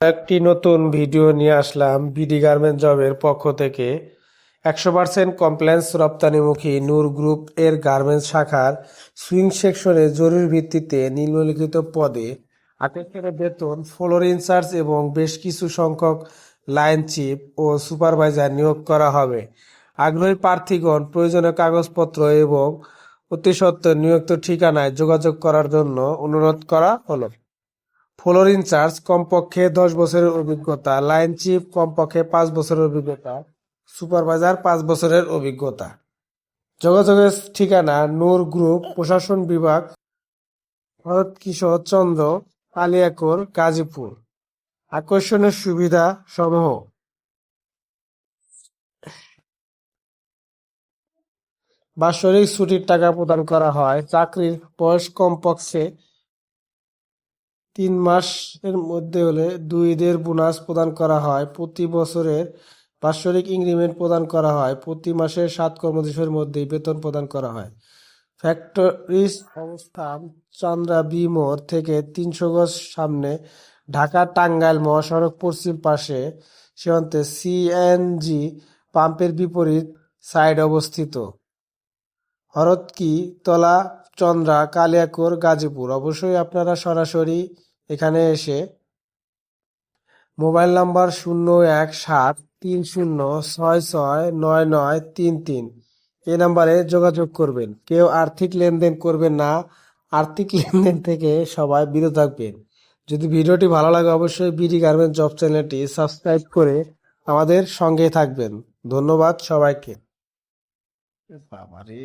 একটি নতুন ভিডিও নিয়ে আসলাম বিডি গার্মেন্ট জবের পক্ষ থেকে। একশো পার্সেন্ট কমপ্লেন্স রপ্তানিমুখী নূর গ্রুপ এর গার্মেন্টস শাখার সুইং সেকশনে জরুরি ভিত্তিতে নিম্নলিখিত পদে আটের বেতন ফ্লোর ইনচার্জ এবং বেশ কিছু সংখ্যক লাইন চিফ ও সুপারভাইজার নিয়োগ করা হবে। আগ্রহী প্রার্থীগণ প্রয়োজনীয় কাগজপত্র এবং অতি সত্ত্বর নিয়োজিত ঠিকানায় যোগাযোগ করার জন্য অনুরোধ করা হলো। ফ্লোর ইনচার্জ কমপক্ষে দশ বছরের অভিজ্ঞতা, লাইন চিফ কমপক্ষে পাঁচ বছরের অভিজ্ঞতা, সুপারভাইজার পাঁচ বছরের অভিজ্ঞতা। যোগাযোগের ঠিকানা, নূর গ্রুপ, প্রশাসন বিভাগ, ভরত কিশোর চন্দ্র কালিয়াকোর গাজীপুর। আকর্ষণের সুবিধা সমূহ বাৎসরিক ছুটির টাকা প্রদান করা হয়। চাকরির বয়স কমপক্ষে তিন মাসের মধ্যে হলে দুই ঈদের বোনাস প্রদান করা হয়। প্রতি বছরের বাৎসরিক ইনক্রিমেন্ট প্রদান করা হয়। প্রতি মাসের সাত কর্মদিবসের মধ্যেই বেতন প্রদান করা হয়। ফ্যাক্টরিজ অবস্থান চান্দ্রা বি থেকে তিনশো গজ সামনে ঢাকা টাঙ্গাইল মহাসড়ক পশ্চিম পাশে সীমান্তে সিএনজি পাম্পের বিপরীত সাইড অবস্থিত। হরদকি তলা, চন্দ্রা, কালিয়াকোর, গাজীপুর। অবশ্যই আপনারা সরাসরি এখানে এসে মোবাইল নাম্বার শূন্য এক সাত তিন শূন্য ছয় ছয় নয় নয় তিন তিন। এই নাম্বারে যোগাযোগ করবেন। কেউ আর্থিক লেনদেন করবেন না। আর্থিক লেনদেন থেকে সবাই বিরত থাকবেন। যদি ভিডিওটি ভালো লাগে, অবশ্যই বিডি গার্মেন্ট জব চ্যানেলটি সাবস্ক্রাইব করে আমাদের সঙ্গে থাকবেন। ধন্যবাদ সবাইকে। বাবারে।